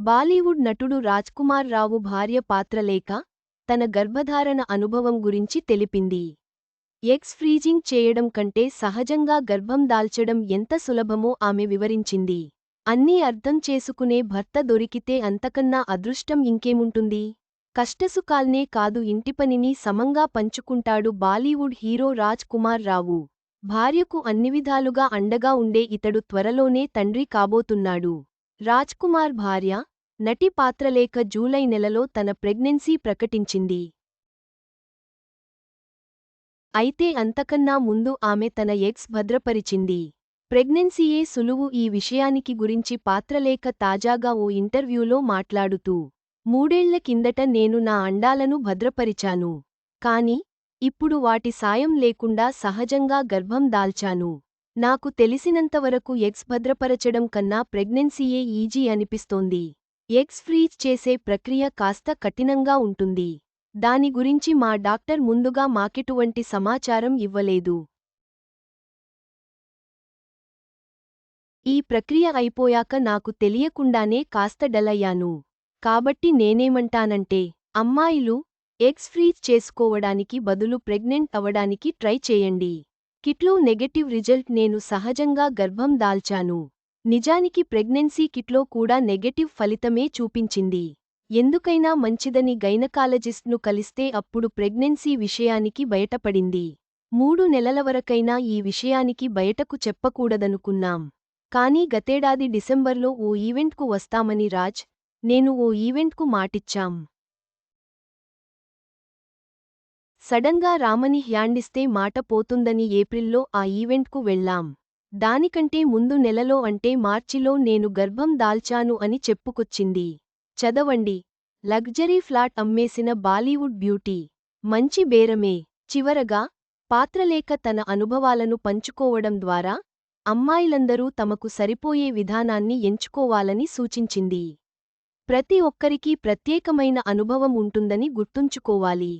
బాలీవుడ్ నటుడు రాజ్కుమార్ రావు భార్య పాత్రలేఖ తన గర్భధారణ అనుభవం గురించి తెలిపింది. ఎగ్స్ ఫ్రీజింగ్ చేయడం కంటే సహజంగా గర్భం దాల్చడం ఎంత సులభమో ఆమె వివరించింది. అన్నీ అర్థం చేసుకునే భర్త దొరికితే అంతకన్నా అదృష్టం ఇంకేముంటుంది? కష్టసుఖాల్నే కాదు ఇంటిపనిని సమంగా పంచుకుంటాడు బాలీవుడ్ హీరో రాజ్ కుమార్ రావు. భార్యకు అన్ని విధాలుగా అండగా ఉండే ఇతడు త్వరలోనే తండ్రి కాబోతున్నాడు. రాజ్ కుమార్ భార్య నటి పాత్రలేఖ జూలై నెలలో తన ప్రెగ్నెన్సీ ప్రకటించింది. అయితే అంతకన్నా ముందు ఆమె తన ఎగ్స్ భద్రపరిచింది. ప్రెగ్నెన్సీయే సులువు ఈ విషయానికి గురించి పాత్రలేఖ తాజాగా ఓ ఇంటర్వ్యూలో మాట్లాడుతూ మూడేళ్ళ కిందట నేను నా అండాలను భద్రపరిచాను. కాని ఇప్పుడు వాటి సాయం లేకుండా సహజంగా గర్భం దాల్చాను. నాకు తెలిసినంతవరకు ఎగ్స్ భద్రపరచడం కన్నా ప్రెగ్నెన్సీయే ఈజీ అనిపిస్తోంది. ఎగ్స్ ఫ్రీజ్ చేసే ప్రక్రియ కాస్త కఠినంగా ఉంటుంది. దాని గురించి మా డాక్టర్ ముందుగా మాకెటువంటి సమాచారం ఇవ్వలేదు. ఈ ప్రక్రియ అయిపోయాక నాకు తెలియకుండానే కాస్త డలయ్యాను. కాబట్టి నేనేమంటానంటే అమ్మాయిలు ఎగ్స్ ఫ్రీజ్ చేసుకోవడానికి బదులు ప్రెగ్నెంట్ అవడానికి ట్రై చేయండి. కిట్లో నెగటివ్ రిజల్ట్ నేను సహజంగా గర్భం దాల్చాను. నిజానికి ప్రెగ్నెన్సీ కిట్లో కూడా నెగటివ్ ఫలితమే చూపించింది. ఎందుకైనా మంచిదని గైనకాలజిస్ట్ను కలిస్తే అప్పుడు ప్రెగ్నెన్సీ విషయానికి బయటపడింది. మూడు నెలల వరకైనా ఈ విషయానికి బయటకు చెప్పకూడదనుకున్నాం. కానీ గతేడాది డిసెంబర్లో ఓ ఈవెంట్కు వస్తామని రాజ్ నేను ఓ ఈవెంట్కు మాటిచ్చాం. సడన్గా రామని హ్యాండిస్తే మాట పోతుందని ఏప్రిల్లో ఆ ఈవెంట్కు వెళ్ళాం దానికంటే ముందు నెలలో అంటే మార్చిలో నేను గర్భం దాల్చాను అని చెప్పుకొచ్చింది. చదవండి. లగ్జరీ ఫ్లాట్ అమ్మేసిన బాలీవుడ్ బ్యూటీ. మంచి బేరమే. చివరగా పాత్రలేఖ తన అనుభవాలను పంచుకోవడం ద్వారా అమ్మాయిలందరూ తమకు సరిపోయే విధానాన్ని ఎంచుకోవాలని సూచించింది. ప్రతి ఒక్కరికీ ప్రత్యేకమైన అనుభవం ఉంటుందని గుర్తుంచుకోవాలి.